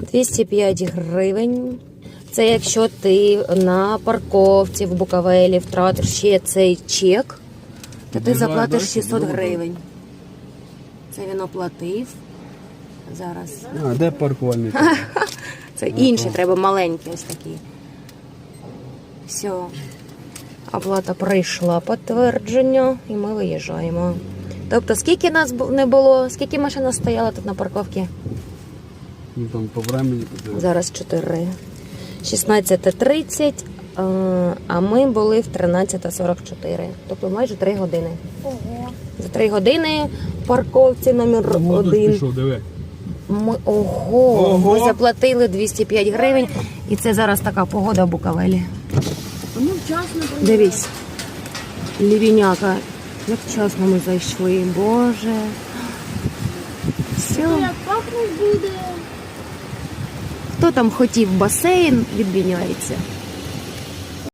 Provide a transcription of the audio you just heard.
205 гривень. Це якщо ти на парковці в Буковелі втратиш ще цей чек, то ти заплатиш 600 гривень. Це він оплатив. Зараз. А, де паркувальний? Це інший, треба маленький ось такий. Все. Оплата прийшла підтвердження, і ми виїжджаємо. Тобто, скільки нас не було, скільки машина стояла тут на парковці? Ну там по времени подивись. Зараз 4. 16.30, е, а ми були в 13.44. Тобто майже 3 години. Ого. За 3 години в парковці номер Модус 1. пішов, диви. Ми, ого, Ого. ми заплатили 205 гривень, і це зараз така погода в Буковелі. Ну, вчасно Дивись, лівіняка. Як вчасно ми зайшли, боже. Все. Як пахнуть буде. Хто там хотів басейн, відміняється.